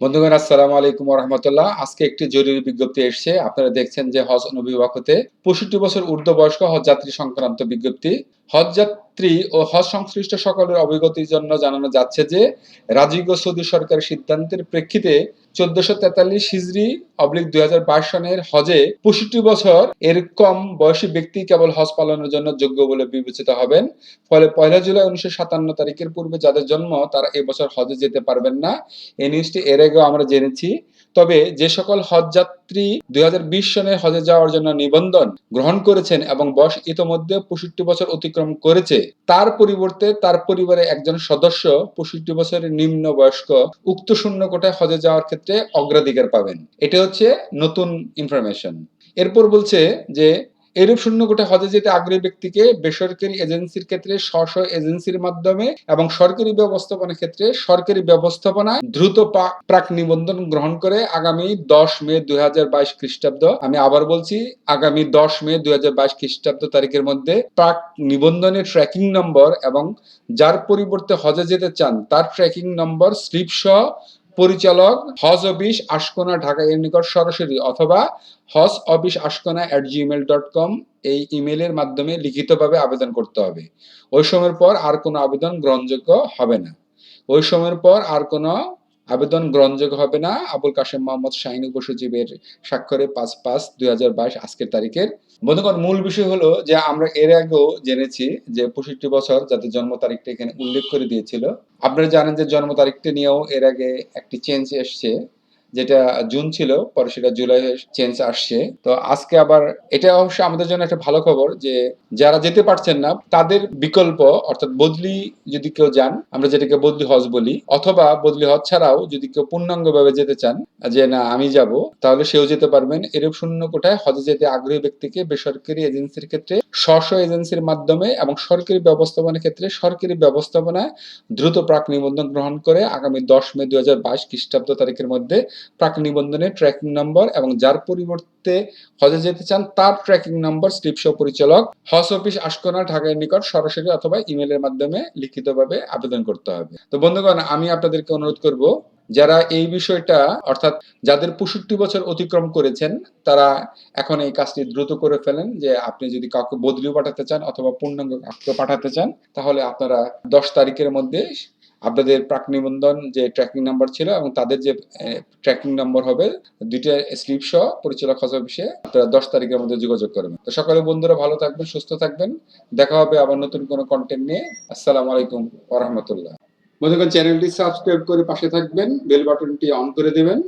বন্ধুগণ, আসসালামু আলাইকুম রহমতুল্লাহ আজকে একটি জরুরি বিজ্ঞপ্তি এসছে। আপনারা দেখছেন যে হজ অনুবিভাগ হতে পঁয়ষট্টি বছর ঊর্ধ্ব বয়স্ক হজ যাত্রী সংক্রান্ত বিজ্ঞপ্তি। হজ যাত্রী ও হজ সংশ্লিষ্ট সকলের অবগতির জন্য জানানো যাচ্ছে যে রাজীব সৌদি সরকারের সিদ্ধান্তের প্রেক্ষিতে চোদ্দশো তেতাল্লিশ হিজড়ি অবলিক দুই বাইশ সনের হজে পঁয়ষট্টি বছর এর কম বয়সী ব্যক্তি কেবল হজ পালনের জন্য যোগ্য বলে বিবেচিত হবেন। ফলে পয়লা জুলাই উনিশশো সাতান্ন তারিখের পূর্বে যাদের জন্ম তারা এবছর হজে যেতে পারবেন না। এই নিউজটি এর আগেও আমরা জেনেছি। তবে যে সকল হজ যাত্রী দুই সনে হজে যাওয়ার জন্য নিবন্ধন গ্রহণ করেছেন এবং বয়স ইতোমধ্যে পঁয়ষট্টি বছর অতিক্রম করেছে, তার পরিবর্তে তার পরিবারে একজন সদস্য পঁয়ষট্টি বছরের নিম্ন বয়স্ক উক্ত শূন্য কোটায় হজে যাওয়ার ক্ষেত্রে অগ্রাধিকার পাবেন। এটা হচ্ছে নতুন ইনফরমেশন এরপর বলছে যে এরূপ শূন্য কোটা হজে যেতে আগ্রহী ব্যক্তিকে বেসরকারি এজেন্সির ক্ষেত্রে স্ব স্ব এজেন্সির মাধ্যমে এবং সরকারি ব্যবস্থাপনার ক্ষেত্রে সরকারি ব্যবস্থাপনায় দ্রুত প্রাক নিবন্ধন গ্রহণ করে আগামী দশ মে দুই হাজার বাইশ খ্রিস্টাব্দ। আমি আবার বলছি, আগামী দশ মে দুই হাজার বাইশ খ্রিস্টাব্দ তারিখের মধ্যে প্রাক নিবন্ধনের ট্র্যাকিং নম্বর এবং যার পরিবর্তে হজে যেতে চান, তার ট্র্যাকিং নম্বর স্লিপ সহ পরিচালক হজ অফিস আশকোনা ঢাকা এর নিকট সরাসরি অথবা Hajj office Ashkona at Gmail dot com এই ইমেলের মাধ্যমে লিখিতভাবে আবেদন করতে হবে। ওই সময়ের পর আর কোনো আবেদন গ্রহণযোগ্য হবে না। ওই সময়ের পর আর কোনো আবেদন গ্রহণযোগ্য হবে না। আবুল কাশেম মোহাম্মদ শাহিন উপসচিবের স্বাক্ষরে পাঁচ পাঁচ দুই হাজার বাইশ আজকের তারিখের। বন্ধুগণ, মূল বিষয় হলো যে আমরা এর আগেও জেনেছি যে পঁয়ষট্টি বছর যাতে জন্ম তারিখটা এখানে উল্লেখ করে দিয়েছিল। আপনারা জানেন যে জন্ম তারিখটা নিয়েও এর আগে একটি চেঞ্জ এসছে। যেটা জুন ছিল, পরে সেটা জুলাই চেঞ্জ আসছে। তো আজকে আবার এটা অবশ্য আমাদের জন্য একটা ভালো খবর যে, যারা যেতে পারছেন না, তাদের বিকল্প, অর্থাৎ বদলি যদি কেউ যান, আমরা যেটাকে বদলি হজ বলি, অথবা বদলি হজ ছাড়াও যদি কেউ পূর্ণাঙ্গভাবে যেতে চান, যে না, আমি যাব, তাহলে সেও যেতে পারবেন। এরূপ শূন্য কোটায় হজে যেতে আগ্রহী ব্যক্তিকে বেসরকারি এজেন্সির ক্ষেত্রে স্ব এজেন্সির মাধ্যমে এবং সরকারি ব্যবস্থাপনার ক্ষেত্রে সরকারি ব্যবস্থাপনায় দ্রুত প্রাক নিবন্ধন গ্রহণ করে আগামী দশ মে দুই হাজার বাইশ খ্রিস্টাব্দ তারিখের মধ্যে প্রাক নিবন্ধনের ট্র্যাকিং নম্বর এবং যার পরিবর্তে হজে যেতে চান তার ট্র্যাকিং নম্বর স্লিপ সহ পরিচালক, হজ অফিস আশকোনা, ঢাকার নিকট সরাসরি অথবা ইমেলের মাধ্যমে লিখিতভাবে আবেদন করতে হবে। তো বন্ধুগণ, আমি আপনাদেরকে অনুরোধ করব যারা এই বিষয়টা, অর্থাৎ যাদের পঁয়ষট্টি বছর অতিক্রম করেছেন, তারা এখন এই কাজটি দ্রুত করে ফেলেন যে আপনি যদি কাউকে বদলিও পাঠাতে চান অথবা পূর্ণাঙ্গ কাউকে পাঠাতে চান, তাহলে আপনারা দশ তারিখের মধ্যে আপনাদের প্রাক নিবন্ধন যে ট্র্যাকিং নাম্বার ছিল এবং তাদের যে ট্র্যাকিং নাম্বার হবে, দুইটা স্লিপ সহ পরিচালক হজ অফিসে আপনারা দশ তারিখের মধ্যে যোগাযোগ করবেন তো সকালে বন্ধুরা ভালো থাকবেন, সুস্থ থাকবেন। দেখা হবে আবার নতুন কোনো কন্টেন্ট নিয়ে। আসসালামু আলাইকুম ওরহমতুল্লাহ বন্ধুগণ চ্যানেলটি সাবস্ক্রাইব করে পাশে থাকবেন বেল বাটনটি অন করে দেবেন।